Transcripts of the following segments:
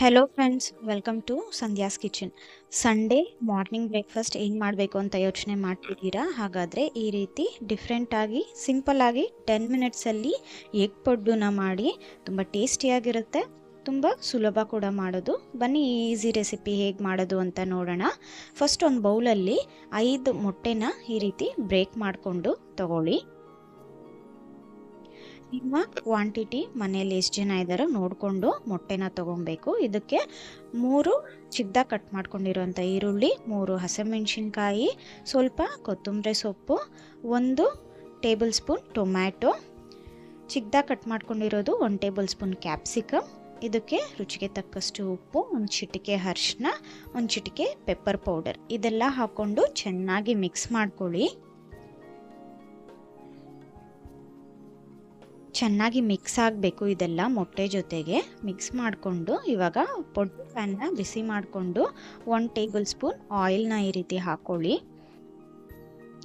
Hello friends welcome to Sandhya's kitchen Sunday morning breakfast ಏನು ಮಾಡಬೇಕು ಅಂತ ಯೋಚನೆ ಮಾಡ್ತಿದ್ದೀರಾ? ಹಾಗಾದರೆ ಈ ರೀತಿ ಡಿಫ್ರೆಂಟಾಗಿ ಸಿಂಪಲ್ಲಾಗಿ ಟೆನ್ ಮಿನಿಟ್ಸಲ್ಲಿ ಎಗ್ ಪಡ್ಡುನ ಮಾಡಿ ತುಂಬ ಟೇಸ್ಟಿಯಾಗಿರುತ್ತೆ ತುಂಬ ಸುಲಭ ಕೂಡ ಮಾಡೋದು. ಬನ್ನಿ ಈಸಿ ರೆಸಿಪಿ ಹೇಗೆ ಮಾಡೋದು ಅಂತ ನೋಡೋಣ. ಫಸ್ಟ್ ಒಂದು ಬೌಲಲ್ಲಿ ಐದು ಮೊಟ್ಟೆನ ಈ ರೀತಿ ಬ್ರೇಕ್ ಮಾಡಿಕೊಂಡು ತಗೊಳ್ಳಿ. ನಿಮ್ಮ ಕ್ವಾಂಟಿಟಿ ಮನೇಲಿ ಎಷ್ಟು ಜನ ಇದ್ದಾರೋ ನೋಡಿಕೊಂಡು ಮೊಟ್ಟೆನ ತೊಗೊಬೇಕು. ಇದಕ್ಕೆ ಮೂರು ಚಿಕ್ಕದಾಗಿ ಕಟ್ ಮಾಡ್ಕೊಂಡಿರುವಂಥ ಈರುಳ್ಳಿ, ಮೂರು ಹಸಿಮೆಣ್ಸಿನ್ಕಾಯಿ, ಸ್ವಲ್ಪ ಕೊತ್ತಂಬರಿ ಸೊಪ್ಪು, ಒಂದು ಟೇಬಲ್ ಸ್ಪೂನ್ ಟೊಮ್ಯಾಟೊ ಚಿಕ್ಕದಾಗಿ ಕಟ್ ಮಾಡ್ಕೊಂಡಿರೋದು ಒಂದು ಟೇಬಲ್ ಸ್ಪೂನ್ ಕ್ಯಾಪ್ಸಿಕಮ್ ಇದಕ್ಕೆ ರುಚಿಗೆ ತಕ್ಕಷ್ಟು ಉಪ್ಪು, ಒಂದು ಚಿಟಿಕೆ ಅರಿಶಿನ ಒಂದು ಚಿಟಿಕೆ ಪೆಪ್ಪರ್ ಪೌಡರ್ ಇದೆಲ್ಲ ಹಾಕ್ಕೊಂಡು ಚೆನ್ನಾಗಿ ಮಿಕ್ಸ್ ಮಾಡ್ಕೊಳ್ಳಿ. ಚೆನ್ನಾಗಿ ಮಿಕ್ಸ್ ಆಗಬೇಕು ಇದೆಲ್ಲ ಮೊಟ್ಟೆ ಜೊತೆಗೆ. ಮಿಕ್ಸ್ ಮಾಡಿಕೊಂಡು ಇವಾಗ ಪೊಟ್ಟು ಪ್ಯಾನ್ನ ಬಿಸಿ ಮಾಡಿಕೊಂಡು ಒನ್ ಟೇಬಲ್ ಸ್ಪೂನ್ ಆಯಿಲ್ನ ಈ ರೀತಿ ಹಾಕ್ಕೊಳ್ಳಿ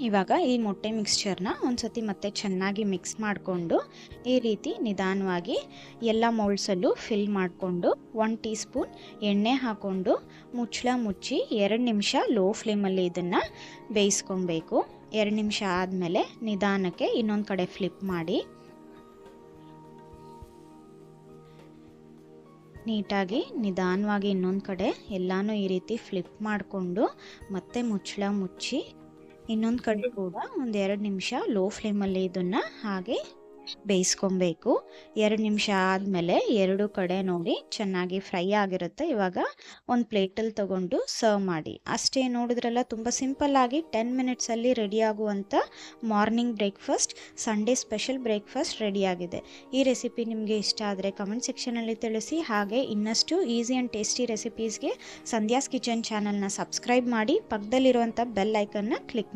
ಇವಾಗ ಈ ಮೊಟ್ಟೆ ಮಿಕ್ಸ್ಚರ್ನ ಒಂದು ಸತಿ ಮತ್ತೆ ಚೆನ್ನಾಗಿ ಮಿಕ್ಸ್ ಮಾಡಿಕೊಂಡು ಈ ರೀತಿ ನಿಧಾನವಾಗಿ ಎಲ್ಲ ಮೋಲ್ಡ್ಸಲ್ಲೂ ಫಿಲ್ ಮಾಡಿಕೊಂಡು ಒನ್ ಟೀ ಸ್ಪೂನ್ ಎಣ್ಣೆ ಹಾಕ್ಕೊಂಡು ಮುಚ್ಚಳ ಮುಚ್ಚಿ ಎರಡು ನಿಮಿಷ ಲೋ ಫ್ಲೇಮಲ್ಲಿ ಇದನ್ನು ಬೇಯಿಸ್ಕೊಬೇಕು. ಎರಡು ನಿಮಿಷ ಆದಮೇಲೆ ನಿಧಾನಕ್ಕೆ ಇನ್ನೊಂದು ಕಡೆ ಫ್ಲಿಪ್ ಮಾಡಿ. ನೀಟಾಗಿ ನಿಧಾನವಾಗಿ ಇನ್ನೊಂದು ಕಡೆ ಎಲ್ಲಾನು ಈ ರೀತಿ ಫ್ಲಿಪ್ ಮಾಡಿಕೊಂಡು ಮತ್ತೆ ಮುಚ್ಚಳ ಮುಚ್ಚಿ ಇನ್ನೊಂದು ಕಡೆ ಕೂಡ ಒಂದು ಎರಡು ನಿಮಿಷ ಲೋ ಫ್ಲೇಮಲ್ಲಿ ಇದನ್ನು ಹಾಗೆ ಬೇಯಿಸ್ಕೊಬೇಕು. ಎರಡು ನಿಮಿಷ ಆದಮೇಲೆ ಎರಡು ಕಡೆ ನೋಡಿ ಚೆನ್ನಾಗಿ ಫ್ರೈ ಆಗಿರುತ್ತೆ. ಇವಾಗ ಒಂದು ಪ್ಲೇಟಲ್ಲಿ ತೊಗೊಂಡು ಸರ್ವ್ ಮಾಡಿ. ಅಷ್ಟೇ ನೋಡಿದ್ರಲ್ಲ, ತುಂಬ ಸಿಂಪಲ್ಲಾಗಿ ಟೆನ್ ಮಿನಿಟ್ಸಲ್ಲಿ ರೆಡಿ ಆಗುವಂಥ morning breakfast, Sunday special breakfast ರೆಡಿಯಾಗಿದೆ ಈ ರೆಸಿಪಿ ನಿಮಗೆ ಇಷ್ಟ ಆದರೆ ಕಮೆಂಟ್ ಸೆಕ್ಷನಲ್ಲಿ ತಿಳಿಸಿ. ಹಾಗೆ ಇನ್ನಷ್ಟು ಈಸಿ ಆ್ಯಂಡ್ ಟೇಸ್ಟಿ ರೆಸಿಪೀಸ್ಗೆ ಸಂಧ್ಯಾಸ್ ಕಿಚನ್ ಚಾನಲ್ನ ಸಬ್ಸ್ಕ್ರೈಬ್ ಮಾಡಿ ಪಕ್ಕದಲ್ಲಿರುವಂಥ ಬೆಲ್ ಐಕನ್ನ ಕ್ಲಿಕ್